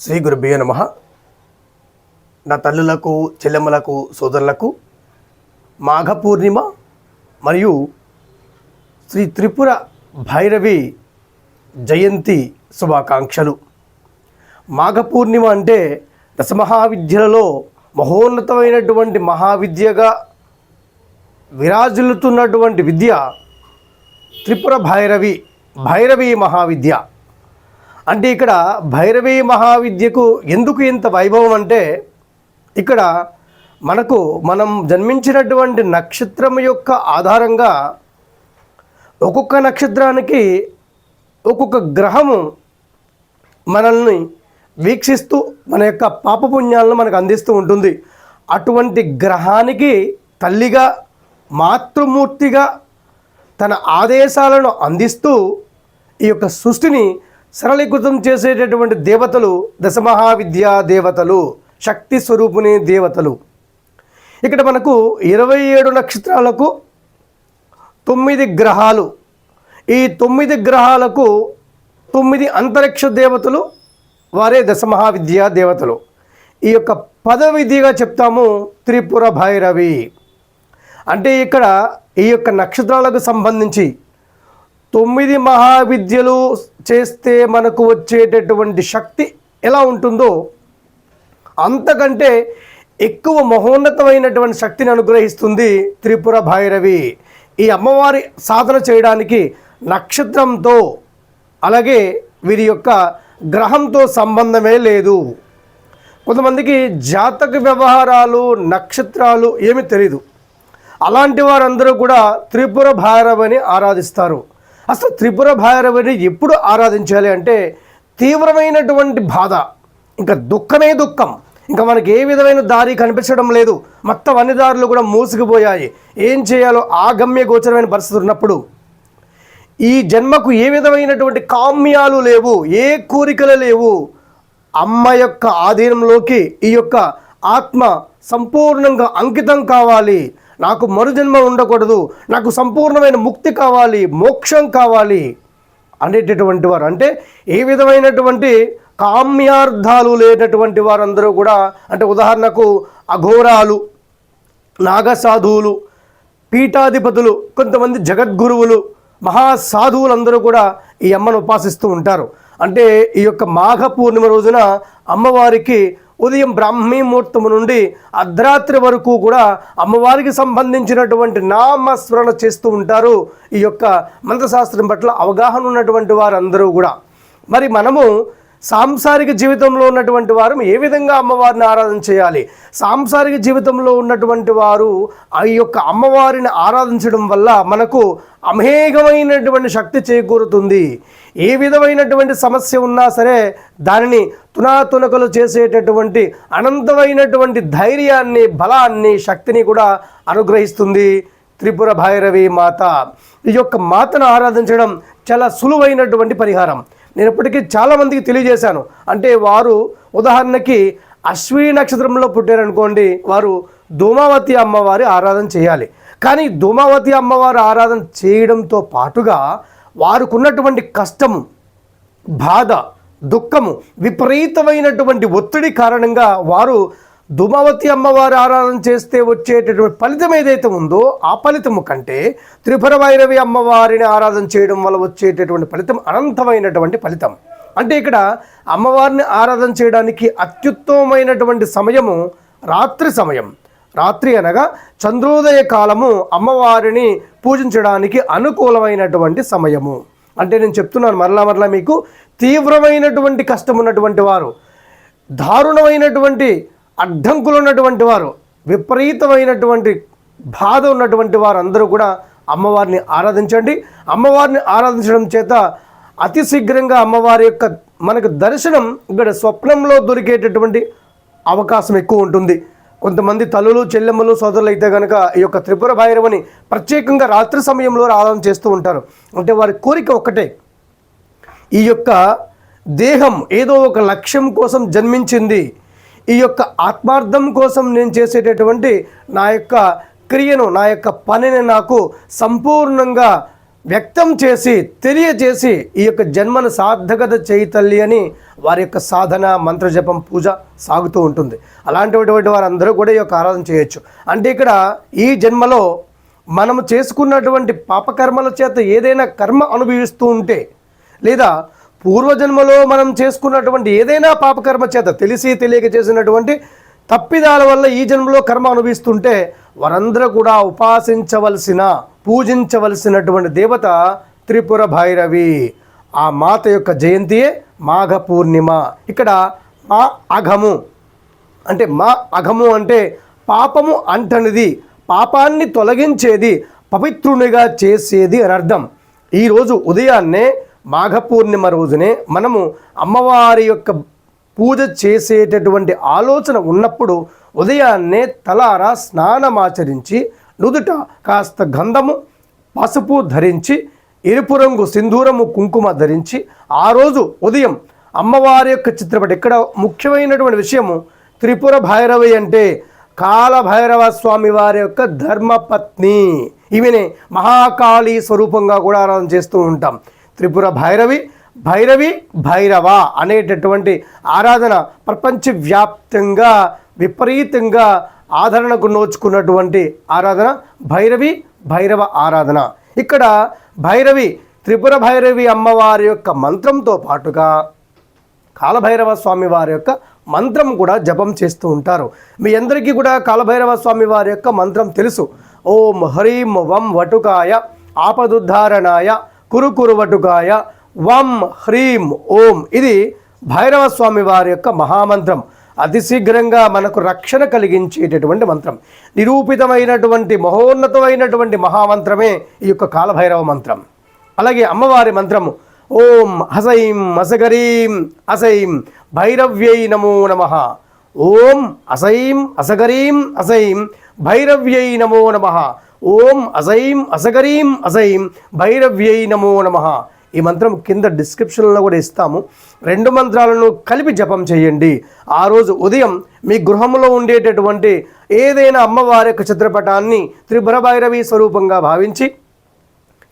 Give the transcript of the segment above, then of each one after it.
శ్రీ గురుభ్యో నమ. నా తల్లులకు చెల్లెమ్మలకు సోదరులకు మాఘ పూర్ణిమ మరియు శ్రీ త్రిపుర భైరవి జయంతి శుభాకాంక్షలు. మాఘ పూర్ణిమ అంటే దశమహావిద్యలలో మహోన్నతమైనటువంటి మహావిద్యగా విరాజిల్లుతున్నటువంటి విద్య త్రిపుర భైరవి భైరవి మహావిద్య. అంటే ఇక్కడ భైరవి మహావిద్యకు ఎందుకు ఇంత వైభవం అంటే ఇక్కడ మనకు మనం జన్మించినటువంటి నక్షత్రం యొక్క ఆధారంగా ఒక్కొక్క నక్షత్రానికి ఒక్కొక్క గ్రహము మనల్ని వీక్షిస్తూ మన యొక్క పాపపుణ్యాలను మనకు అందిస్తూ ఉంటుంది. అటువంటి గ్రహానికి తల్లిగా మాతృమూర్తిగా తన ఆదేశాలను అందిస్తూ ఈ యొక్క సృష్టిని సరళీకృతం చేసేటటువంటి దేవతలు దశమహావిద్యా దేవతలు శక్తి స్వరూపుని దేవతలు. ఇక్కడ మనకు ఇరవై ఏడు నక్షత్రాలకు తొమ్మిది గ్రహాలు. ఈ తొమ్మిది గ్రహాలకు తొమ్మిది అంతరిక్ష దేవతలు వారే దశమహావిద్యా దేవతలు. ఈ యొక్క పదవిధిగా చెప్తాము త్రిపుర భైరవి. అంటే ఇక్కడ ఈ యొక్క నక్షత్రాలకు సంబంధించి తొమ్మిది మహావిద్యలు చేస్తే మనకు వచ్చేటటువంటి శక్తి ఎలా ఉంటుందో అంతకంటే ఎక్కువ మహోన్నతమైనటువంటి శక్తిని అనుగ్రహిస్తుంది త్రిపుర భైరవి. ఈ అమ్మవారి సాధన చేయడానికి నక్షత్రంతో అలాగే వీరి యొక్క గ్రహంతో సంబంధమే లేదు. కొంతమందికి జాతక వ్యవహారాలు నక్షత్రాలు ఏమీ తెలియదు అలాంటి వారందరూ కూడా త్రిపుర భైరవని ఆరాధిస్తారు. అసలు త్రిపుర భైరవని ఎప్పుడు ఆరాధించాలి అంటే తీవ్రమైనటువంటి బాధ. ఇంకా దుఃఖమే దుఃఖం. ఇంకా మనకి ఏ విధమైన దారి కనిపించడం లేదు. మొత్తం అన్ని దారులు కూడా మూసుకుపోయాయి. ఏం చేయాలో ఆగమ్య గోచరమైన పరిస్థితి ఉన్నప్పుడు ఈ జన్మకు ఏ విధమైనటువంటి కామ్యాలు లేవు ఏ కోరికలు లేవు అమ్మ యొక్క ఆధీనంలోకి ఈ యొక్క ఆత్మ సంపూర్ణంగా అంకితం కావాలి. నాకు మరుజన్మ ఉండకూడదు నాకు సంపూర్ణమైన ముక్తి కావాలి మోక్షం కావాలి అనేటటువంటి వారు. అంటే ఏ విధమైనటువంటి కామ్యార్థాలు లేనటువంటి వారందరూ కూడా అంటే ఉదాహరణకు అఘోరాలు నాగసాధువులు పీఠాధిపతులు కొంతమంది జగద్గురువులు మహాసాధువులందరూ కూడా ఈ అమ్మను ఉపాసిస్తూ ఉంటారు. అంటే ఈ యొక్క మాఘ పూర్ణిమ రోజున అమ్మవారికి ఉదయం బ్రాహ్మీ ముహూర్తము నుండి అర్ధరాత్రి వరకు కూడా అమ్మవారికి సంబంధించినటువంటి నామస్మరణ చేస్తూ ఉంటారు. ఈ యొక్క మంత్రశాస్త్రం పట్ల అవగాహన ఉన్నటువంటి వారందరూ కూడా. మరి మనము సాంసారిక జీవితంలో ఉన్నటువంటి వారు ఏ విధంగా అమ్మవారిని ఆరాధన చేయాలి? సాంసారిక జీవితంలో ఉన్నటువంటి వారు ఆ యొక్క అమ్మవారిని ఆరాధించడం వల్ల మనకు అమేఘమైనటువంటి శక్తి చేకూరుతుంది. ఏ విధమైనటువంటి సమస్య ఉన్నా సరే దానిని తునాతునకలు చేసేటటువంటి అనంతమైనటువంటి ధైర్యాన్ని బలాన్ని శక్తిని కూడా అనుగ్రహిస్తుంది త్రిపుర భైరవి మాత. ఈ యొక్క మాతను ఆరాధించడం చాలా సులువైనటువంటి పరిహారం. నేను ఇప్పటికీ చాలామందికి తెలియజేశాను. అంటే వారు ఉదాహరణకి అశ్విని నక్షత్రంలో పుట్టారనుకోండి వారు ధూమావతి అమ్మవారి ఆరాధన చేయాలి. కానీ ధూమావతి అమ్మవారి ఆరాధన చేయడంతో పాటుగా వారుకున్నటువంటి కష్టము బాధ దుఃఖము విపరీతమైనటువంటి ఒత్తిడి కారణంగా వారు దుమావతి అమ్మవారి ఆరాధన చేస్తే వచ్చేటటువంటి ఫలితం ఏదైతే ఉందో ఆ ఫలితము కంటే త్రిపుర వైరవి అమ్మవారిని ఆరాధన చేయడం వల్ల వచ్చేటటువంటి ఫలితం అనంతమైనటువంటి ఫలితం. అంటే ఇక్కడ అమ్మవారిని ఆరాధన చేయడానికి అత్యుత్తమమైనటువంటి సమయము రాత్రి సమయం. రాత్రి అనగా చంద్రోదయ కాలము అమ్మవారిని పూజించడానికి అనుకూలమైనటువంటి సమయము. అంటే నేను చెప్తున్నాను మరలా మరలా మీకు తీవ్రమైనటువంటి కష్టం ఉన్నటువంటి వారు దారుణమైనటువంటి అడ్డంకులు ఉన్నటువంటి వారు విపరీతమైనటువంటి బాధ ఉన్నటువంటి వారు అందరూ కూడా అమ్మవారిని ఆరాధించండి. అమ్మవారిని ఆరాధించడం చేత అతి శీఘ్రంగా అమ్మవారి యొక్క మనకు దర్శనం ఇక్కడ స్వప్నంలో దొరికేటటువంటి అవకాశం ఎక్కువ ఉంటుంది. కొంతమంది తల్లులు చెల్లెమ్మలు సోదరులు అయితే కనుక ఈ యొక్క త్రిపుర భైరవని ప్రత్యేకంగా రాత్రి సమయంలో ఆరాధన చేస్తూ ఉంటారు. అంటే వారి కోరిక ఒక్కటే. ఈ యొక్క దేహం ఏదో ఒక లక్ష్యం కోసం జన్మించింది. ఈ యొక్క ఆత్మార్థం కోసం నేను చేసేటటువంటి నా యొక్క క్రియను నా యొక్క పనిని నాకు సంపూర్ణంగా వ్యక్తం చేసి తెలియజేసి ఈ యొక్క జన్మను సార్థకత చేయి అని వారి యొక్క సాధన మంత్రజపం పూజ సాగుతూ ఉంటుంది. అలాంటిటువంటి వారందరూ కూడా ఈ యొక్క ఆరాధన చేయొచ్చు. అంటే ఇక్కడ ఈ జన్మలో మనము చేసుకున్నటువంటి పాపకర్మల చేత ఏదైనా కర్మ అనుభవిస్తూ ఉంటే లేదా పూర్వజన్మలో మనం చేసుకున్నటువంటి ఏదైనా పాపకర్మ చేత తెలిసి తెలియక చేసినటువంటి తప్పిదాల వల్ల ఈ జన్మలో కర్మ అనుభవిస్తుంటే వారందరూ కూడా ఉపాసించవలసిన పూజించవలసినటువంటి దేవత త్రిపుర భైరవి. ఆ మాత యొక్క జయంతియే మాఘ పూర్ణిమ. ఇక్కడ మా అఘము అంటే మా అఘము అంటే పాపము అంటనిది పాపాన్ని తొలగించేది పవిత్రునిగా చేసేది అని అర్థం. ఈరోజు ఉదయాన్నే మాఘ పూర్ణిమ రోజునే మనము అమ్మవారి యొక్క పూజ చేసేటటువంటి ఆలోచన ఉన్నప్పుడు ఉదయాన్నే తలారా స్నానమాచరించి నుదుట కాస్త గంధము పసుపు ధరించి ఎరుపు రంగు సింధూరము కుంకుమ ధరించి ఆ రోజు ఉదయం అమ్మవారి యొక్క చిత్రపటి. ఇక్కడ ముఖ్యమైనటువంటి విషయము త్రిపుర భైరవి అంటే కాల భైరవ స్వామి వారి యొక్క ధర్మపత్ని. ఈమెనే మహాకాళి స్వరూపంగా కూడా ఆరాధన చేస్తూ ఉంటాం. త్రిపుర భైరవి భైరవి భైరవ అనేటటువంటి ఆరాధన ప్రపంచవ్యాప్తంగా విపరీతంగా ఆదరణకు నోచుకున్నటువంటి ఆరాధన భైరవి భైరవ ఆరాధన. ఇక్కడ భైరవి త్రిపుర భైరవి అమ్మవారి యొక్క మంత్రంతో పాటుగా కాలభైరవ స్వామి వారి యొక్క మంత్రం కూడా జపం చేస్తూ ఉంటారు. మీ అందరికీ కూడా కాలభైరవ స్వామి వారి యొక్క మంత్రం తెలుసు. ఓం హ్రీం వం వటుకాయ ఆపదుద్ధారణాయ కురు వటుకాయ వం హ్రీం ఓం. ఇది భైరవ స్వామి వారి యొక్క మహామంత్రం. అతి శీఘ్రంగా మనకు రక్షణ కలిగించేటటువంటి మంత్రం. నిరూపితమైనటువంటి మహోన్నతమైనటువంటి మహామంత్రమే ఈ యొక్క కాలభైరవ మంత్రం. అలాగే అమ్మవారి మంత్రము ఓం హసైం అసగరీం అసైం భైరవ్యై నమో నమ. ఓం అసైం అసగరీం అసైం భైరవ్యై నమో నమ. ఓం అసైం అసగరీం అసైం భైరవ్యై నమో నమ. ఈ మంత్రం కింద డిస్క్రిప్షన్లో కూడా ఇస్తాము. రెండు మంత్రాలను కలిపి జపం చేయండి. ఆ రోజు ఉదయం మీ గృహంలో ఉండేటటువంటి ఏదైనా అమ్మవారి యొక్క చిత్రపటాన్ని త్రిపుర భైరవి స్వరూపంగా భావించి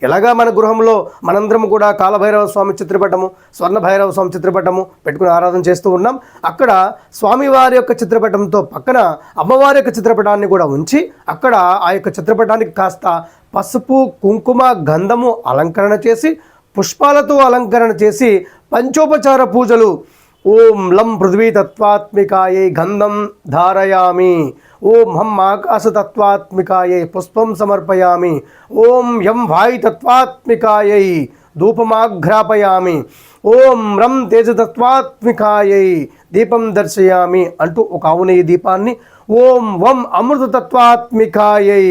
ఎలాగా మన గృహంలో మనందరం కూడా కాలభైరవ స్వామి చిత్రపటము స్వర్ణ భైరవ స్వామి చిత్రపటము పెట్టుకుని ఆరాధన చేస్తూ ఉన్నాం. అక్కడ స్వామివారి యొక్క చిత్రపటంతో పక్కన అమ్మవారి యొక్క చిత్రపటాన్ని కూడా ఉంచి అక్కడ ఆ యొక్క చిత్రపటానికి కాస్త పసుపు కుంకుమ గంధము అలంకరణ చేసి పుష్పాలతో అలంకరణ చేసి పంచోపచార పూజలు ఓం లం పృథ్వీ తత్వాత్మికాయై గంధం ధారయామి ఓం హం ఆకాశతత్వాత్మికాయై పుష్పం సమర్పయామి ఓం యం వాయు తత్వాత్మికాయై ధూపమాఘ్రాపయామి ఓం రం తేజతత్వాత్మికాయై దీపం దర్శయామి అంటూ ఒక ఆవునేయి దీపాన్ని ఓం వం అమృతతత్వాత్మికాయై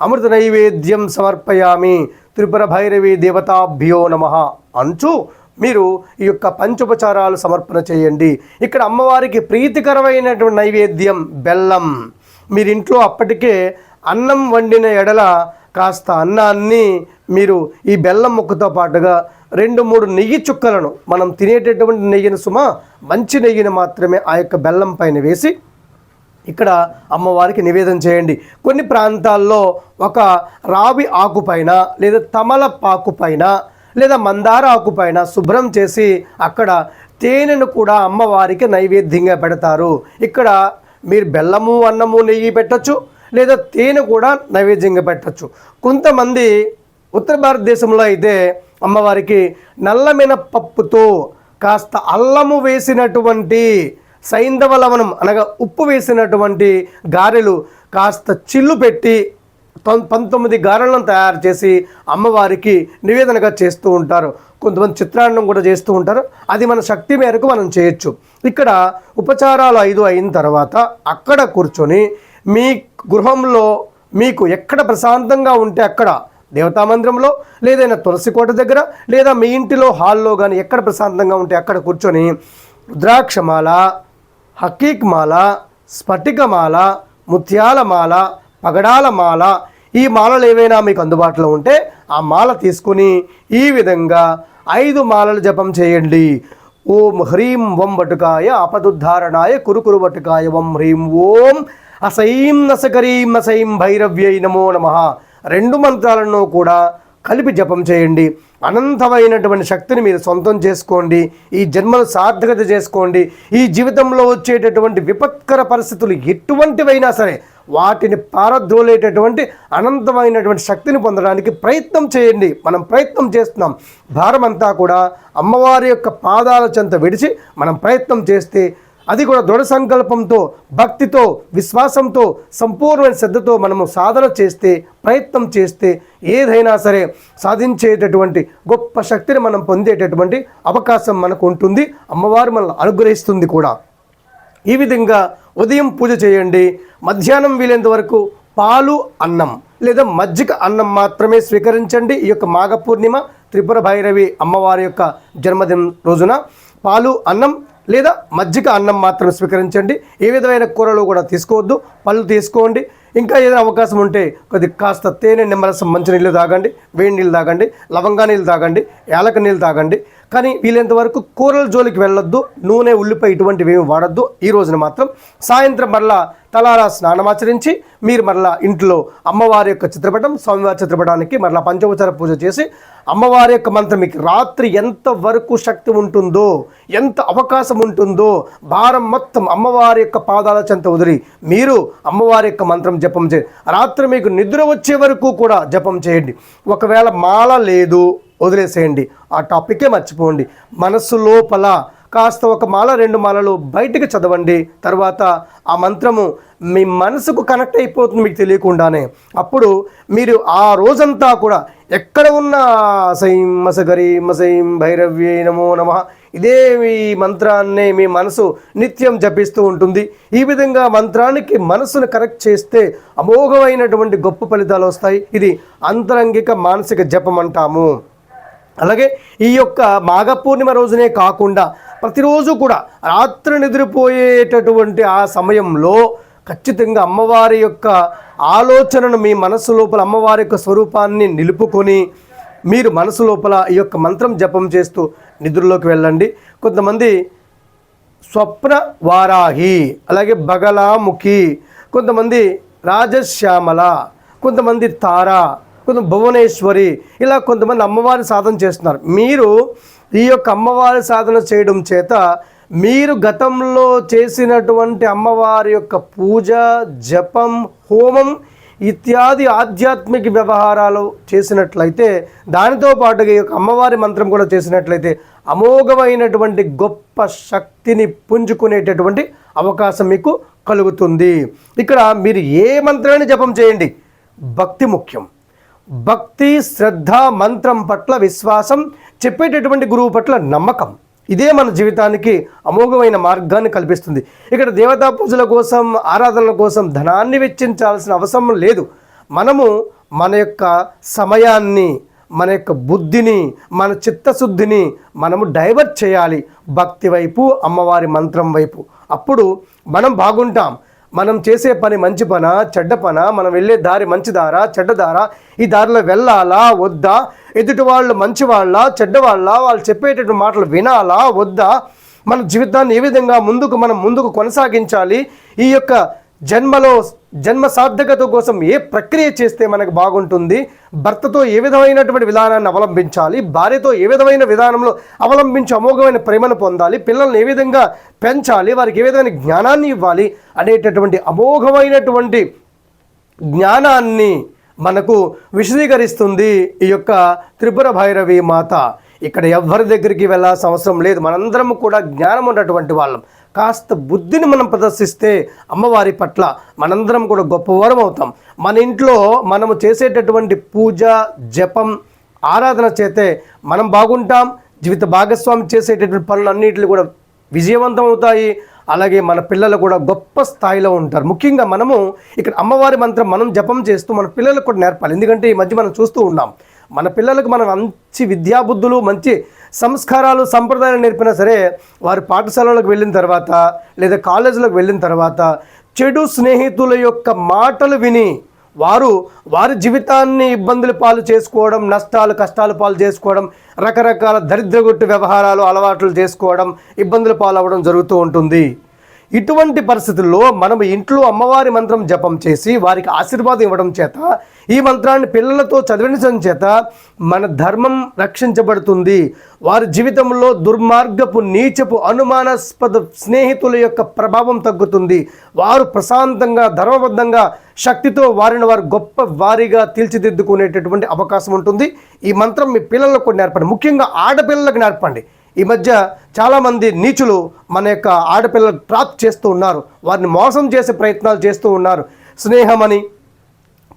అమృత నైవేద్యం సమర్పయామి। త్రిపుర భైరవి దేవతాభ్యో నమ అంచు మీరు ఈ యొక్క పంచోపచారాలు సమర్పణ చేయండి. ఇక్కడ అమ్మవారికి ప్రీతికరమైనటువంటి నైవేద్యం బెల్లం. మీరు ఇంట్లో అప్పటికే అన్నం వండిన ఎడల కాస్త అన్నాన్ని మీరు ఈ బెల్లం ముక్కతో పాటుగా రెండు మూడు నెయ్యి చుక్కలను మనం తినేటటువంటి నెయ్యిని సుమ మంచి నెయ్యిని మాత్రమే ఆ యొక్క బెల్లం పైన వేసి ఇక్కడ అమ్మవారికి నివేదన చేయండి. కొన్ని ప్రాంతాల్లో ఒక రావి ఆకు పైన లేదా తమలపాకు పైన లేదా మందార ఆకు పైన శుభ్రం చేసి అక్కడ తేనెను కూడా అమ్మవారికి నైవేద్యంగా పెడతారు. ఇక్కడ మీరు బెల్లము అన్నము నెయ్యి పెట్టచ్చు లేదా తేనె కూడా నైవేద్యంగా పెట్టచ్చు. కొంతమంది ఉత్తర భారతదేశంలో అయితే అమ్మవారికి నల్ల పప్పుతో కాస్త అల్లము వేసినటువంటి సైంధవ లవణం అనగా ఉప్పు వేసినటువంటి గారెలు కాస్త చిల్లు పెట్టి పంతొమ్మిది గారెలను తయారు చేసి అమ్మవారికి నివేదనగా చేస్తూ ఉంటారు. కొంతమంది చిత్రాన్నం కూడా చేస్తూ ఉంటారు. అది మన శక్తి మేరకు మనం చేయొచ్చు. ఇక్కడ ఉపచారాలు ఐదు అయిన తర్వాత అక్కడ కూర్చొని మీ గృహంలో మీకు ఎక్కడ ప్రశాంతంగా ఉంటే అక్కడ దేవతా మందిరంలో లేదైనా తులసి కోట దగ్గర లేదా మీ ఇంటిలో హాల్లో కానీ ఎక్కడ ప్రశాంతంగా ఉంటే అక్కడ కూర్చొని రుద్రాక్షమాల హకీక్ మాల స్ఫటికమాల ముత్యాల మాల పగడాల మాల ఈ మాలలు ఏవైనా మీకు అందుబాటులో ఉంటే ఆ మాల తీసుకుని ఈ విధంగా ఐదు మాలలు జపం చేయండి. ఓం హ్రీం వం వటుకాయ అపదుద్ధారణాయ కురుకురు వటుకాయ వం హ్రీం ఓం అసైం నసకరీం అసైం భైరవ్యై నమో నమ. రెండు మంత్రాలను కూడా కలిపి జపం చేయండి. అనంతమైనటువంటి శక్తిని మీరు సొంతం చేసుకోండి. ఈ జన్మను సార్థకత చేసుకోండి. ఈ జీవితంలో వచ్చేటటువంటి విపత్కర పరిస్థితులు ఎటువంటివైనా సరే వాటిని పారద్రోలేటటువంటి అనంతమైనటువంటి శక్తిని పొందడానికి ప్రయత్నం చేయండి. మనం ప్రయత్నం చేస్తున్నాం. భారమంతా కూడా అమ్మవారి యొక్క పాదాల చెంత విడిచి మనం ప్రయత్నం చేస్తే అది కూడా దృఢ సంకల్పంతో భక్తితో విశ్వాసంతో సంపూర్ణమైన శ్రద్ధతో మనము సాధన చేస్తే ప్రయత్నం చేస్తే ఏదైనా సరే సాధించేటటువంటి గొప్ప శక్తిని మనం పొందేటటువంటి అవకాశం మనకు ఉంటుంది. అమ్మవారు మనల్ని అనుగ్రహిస్తుంది కూడా. ఈ విధంగా ఉదయం పూజ చేయండి. మధ్యాహ్నం వీలైనంత వరకు పాలు అన్నం లేదా మజ్జిగ అన్నం మాత్రమే స్వీకరించండి. ఈ యొక్క మాఘ పూర్ణిమ త్రిపుర భైరవి అమ్మవారి యొక్క జన్మదినం రోజున పాలు అన్నం లేదా మజ్జిగ అన్నం మాత్రం స్వీకరించండి. ఏ విధమైన కూరలు కూడా తీసుకోవద్దు. పళ్ళు తీసుకోండి. ఇంకా ఏదైనా అవకాశం ఉంటే కొద్ది కాస్త తేనె నిమ్మరసం మంచినీళ్ళు తాగండి. వేడి నీళ్ళు తాగండి. లవంగా నీళ్ళు తాగండి. యాలక నీళ్ళు తాగండి. కానీ వీలైనంత వరకు కూరల జోలికి వెళ్ళొద్దు నూనె ఉల్లిపాయ ఇటువంటివి ఏమి వాడద్దు. ఈ రోజున మాత్రం సాయంత్రం మరలా తలారా స్నానమాచరించి మీరు మరలా ఇంట్లో అమ్మవారి యొక్క చిత్రపటం స్వామివారి చిత్రపటానికి మరలా పంచోపచార పూజ చేసి అమ్మవారి యొక్క మంత్రం మీకు రాత్రి ఎంత వరకు శక్తి ఉంటుందో ఎంత అవకాశం ఉంటుందో భారం మొత్తం అమ్మవారి యొక్క పాదాల చెంత వదిలి మీరు అమ్మవారి యొక్క మంత్రం జపం చేయండి. రాత్రి మీకు నిద్ర వచ్చే వరకు కూడా జపం చేయండి. ఒకవేళ మాల లేదు వదిలేసేయండి. ఆ టాపికే మర్చిపోండి. మనస్సు లోపల కాస్త ఒక మాల రెండు మాలలు బయటికి చదవండి. తర్వాత ఆ మంత్రము మీ మనసుకు కనెక్ట్ అయిపోతుంది మీకు తెలియకుండానే. అప్పుడు మీరు ఆ రోజంతా కూడా ఎక్కడ ఉన్న సైం మసగరి సైం భైరవ్యే నమో నమ. ఇదే మీ మంత్రాన్ని మీ మనసు నిత్యం జపిస్తూ ఉంటుంది. ఈ విధంగా మంత్రానికి మనసును కరెక్ట్ చేస్తే అమోఘమైనటువంటి గొప్ప ఫలితాలు వస్తాయి. ఇది అంతరంగిక మానసిక జపం అంటాము. అలాగే ఈ యొక్క మాఘ పూర్ణిమ రోజునే కాకుండా ప్రతిరోజు కూడా రాత్రి నిద్రపోయేటటువంటి ఆ సమయంలో ఖచ్చితంగా అమ్మవారి యొక్క ఆలోచనను మీ మనసు లోపల అమ్మవారి యొక్క స్వరూపాన్ని నిలుపుకొని మీరు మనసు లోపల ఈ యొక్క మంత్రం జపం చేస్తూ నిద్రలోకి వెళ్ళండి. కొంతమంది స్వప్న వారాహి అలాగే బగలాముఖి కొంతమంది రాజశ్యామల కొంతమంది తార కొంత భువనేశ్వరి ఇలా కొంతమంది అమ్మవారి సాధన చేస్తున్నారు. మీరు ఈ యొక్క అమ్మవారి సాధన చేయడం చేత మీరు గతంలో చేసినటువంటి అమ్మవారి యొక్క పూజ జపం హోమం ఇత్యాది ఆధ్యాత్మిక వ్యవహారాలు చేసినట్లయితే దానితో పాటుగా ఈ యొక్క అమ్మవారి మంత్రం కూడా చేసినట్లయితే అమోఘమైనటువంటి గొప్ప శక్తిని పుంజుకునేటటువంటి అవకాశం మీకు కలుగుతుంది. ఇక్కడ మీరు ఏ మంత్రాన్ని జపం చేయండి? భక్తి ముఖ్యం. భక్తి శ్రద్ధ మంత్రం పట్ల విశ్వాసం చెప్పేటటువంటి గురువు పట్ల నమ్మకం. ఇదే మన జీవితానికి అమోఘమైన మార్గాన్ని కల్పిస్తుంది. ఇక్కడ దేవతా పూజల కోసం ఆరాధనల కోసం ధనాన్ని వెచ్చించాల్సిన అవసరం లేదు. మనము మన యొక్క సమయాన్ని మన యొక్క బుద్ధిని మన చిత్తశుద్ధిని మనము డైవర్ట్ చేయాలి. భక్తి వైపు అమ్మవారి మంత్రం వైపు. అప్పుడు మనం బాగుంటాం. మనం చేసే పని మంచి పన చెడ్డ పన? మనం వెళ్ళే దారి మంచి దార చెడ్డ దార? ఈ దారిలో వెళ్ళాలా? వద్దా? ఎదుటి వాళ్ళు మంచి వాళ్ళ? చెడ్డ వాళ్ళ? వాళ్ళు చెప్పేటటువంటి మాటలు వినాలా? వద్దా? మన జీవితాన్ని ఏ విధంగా ముందుకు మనం ముందుకు కొనసాగించాలి? ఈ యొక్క జన్మలో జన్మ సార్థకత కోసం ఏ ప్రక్రియ చేస్తే మనకు బాగుంటుంది? భర్తతో ఏ విధమైనటువంటి విధానాన్ని అవలంబించాలి? భార్యతో ఏ విధమైన విధానంలో అవలంబించి అమోఘమైన ప్రేమను పొందాలి? పిల్లల్ని ఏ విధంగా పెంచాలి? వారికి ఏ విధమైన జ్ఞానాన్ని ఇవ్వాలి? అనేటటువంటి అమోఘమైనటువంటి జ్ఞానాన్ని మనకు విశదీకరిస్తుంది ఈ యొక్క త్రిపుర భైరవి మాత. ఇక్కడ ఎవ్వరి దగ్గరికి వెళ్ళాల్సిన అవసరం లేదు. మనందరం కూడా జ్ఞానం ఉన్నటువంటి వాళ్ళం. కాస్త బుద్ధిని మనం ప్రదర్శిస్తే అమ్మవారి పట్ల మనందరం కూడా గొప్పవారం అవుతాం. మన ఇంట్లో మనము చేసేటటువంటి పూజ జపం ఆరాధన చేతే మనం బాగుంటాం. జీవిత భాగస్వామి చేసేటటువంటి పనులన్నింటినీ కూడా విజయవంతం అవుతాయి. అలాగే మన పిల్లలు కూడా గొప్ప స్థాయిలో ఉంటారు. ముఖ్యంగా మనము ఇక్కడ అమ్మవారి మంత్రం మనం జపం చేస్తూ మన పిల్లలకు కూడా నేర్పాలి. ఎందుకంటే ఈ మధ్య మనం చూస్తూ ఉన్నాం. మన పిల్లలకు మనం మంచి విద్యాబుద్ధులు మంచి సంస్కారాలు సంప్రదాయాలు నేర్పినా సరే వారి పాఠశాలలకు వెళ్ళిన తర్వాత లేదా కాలేజీలకు వెళ్ళిన తర్వాత చెడు స్నేహితుల యొక్క మాటలు విని వారు వారి జీవితాన్ని ఇబ్బందులు పాలు చేసుకోవడం నష్టాలు కష్టాలు పాలు చేసుకోవడం రకరకాల దరిద్రగొట్టు వ్యవహారాలు అలవాట్లు చేసుకోవడం ఇబ్బందుల పాలవడం జరుగుతూ ఉంటుంది. ఇటువంటి పరిస్థితుల్లో మనం ఇంట్లో అమ్మవారి మంత్రం జపం చేసి వారికి ఆశీర్వాదం ఇవ్వడం చేత ఈ మంత్రాన్ని పిల్లలతో చదివించడం చేత మన ధర్మం రక్షించబడుతుంది. వారి జీవితంలో దుర్మార్గపు నీచపు అనుమానాస్పద స్నేహితుల యొక్క ప్రభావం తగ్గుతుంది. వారు ప్రశాంతంగా ధర్మబద్ధంగా శక్తితో వారిని వారు గొప్ప వారిగా తీర్చిదిద్దుకునేటటువంటి అవకాశం ఉంటుంది. ఈ మంత్రం మీ పిల్లలకు నేర్పండి. ముఖ్యంగా ఆడపిల్లలకు నేర్పండి. ఈ మధ్య చాలామంది నీచులు మన యొక్క ఆడపిల్లలకు ట్రాప్ చేస్తూ ఉన్నారు. వారిని మోసం చేసే ప్రయత్నాలు చేస్తూ ఉన్నారు. స్నేహం అని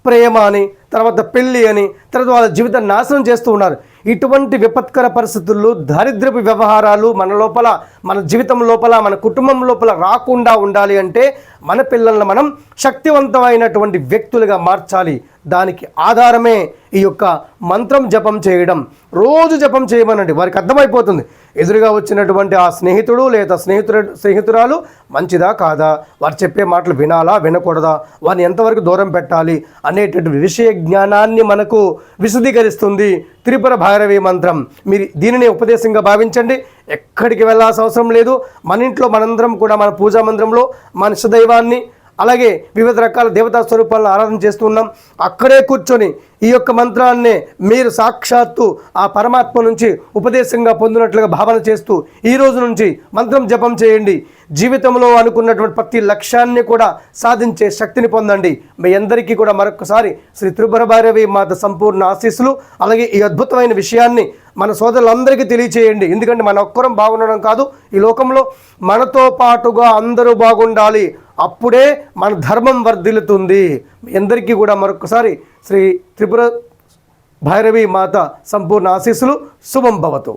ప్రేమ అని తర్వాత పెళ్ళి అని తర్వాత వాళ్ళ జీవితాన్ని నాశనం చేస్తూ ఉన్నారు. ఇటువంటి విపత్కర పరిస్థితుల్లో దారిద్రపు వ్యవహారాలు మన లోపల మన జీవితం లోపల మన కుటుంబం లోపల రాకుండా ఉండాలి అంటే మన పిల్లల్ని మనం శక్తివంతమైనటువంటి వ్యక్తులుగా మార్చాలి. దానికి ఆధారమే ఈ యొక్క మంత్రం జపం చేయడం. రోజు జపం చేయమనండి. వారికి అర్థమైపోతుంది. ఎదురుగా వచ్చినటువంటి ఆ స్నేహితుడు లేదా స్నేహితుడు స్నేహితురాలు మంచిదా కాదా? వారు చెప్పే మాటలు వినాలా వినకూడదా? వారిని ఎంతవరకు దూరం పెట్టాలి అనేటటువంటి విషయ జ్ఞానాన్ని మనకు విశదీకరిస్తుంది త్రిపుర భైరవి మంత్రం. మీరు దీనిని ఉపదేశంగా భావించండి. ఎక్కడికి వెళ్ళాల్సిన అవసరం లేదు. మన ఇంట్లో మనందరం కూడా మన పూజా మందిరంలో మన దైవాన్ని అలాగే వివిధ రకాల దేవతా స్వరూపాలను ఆరాధన చేస్తూ ఉన్నాం. అక్కడే కూర్చొని ఈ యొక్క మంత్రాన్నే మీరు సాక్షాత్తు ఆ పరమాత్మ నుంచి ఉపదేశంగా పొందినట్లుగా భావన చేస్తూ ఈ రోజు నుంచి మంత్రం జపం చేయండి. జీవితంలో అనుకున్నటువంటి ప్రతి లక్ష్యాన్ని కూడా సాధించే శక్తిని పొందండి. మీ అందరికీ కూడా మరొకసారి శ్రీ త్రిపుర భైరవి మాత సంపూర్ణ ఆశీస్సులు అలాగే ఈ అద్భుతమైన విషయాన్ని మన సోదరులందరికీ తెలియచేయండి. ఎందుకంటే మన ఒక్కరం బాగుండడం కాదు ఈ లోకంలో మనతో పాటుగా అందరూ బాగుండాలి. అప్పుడే మన ధర్మం వర్ధిల్లుతుంది. అందరికీ కూడా మరొకసారి శ్రీ త్రిపుర భైరవి మాత సంపూర్ణ ఆశీస్సులు. శుభం భవతు.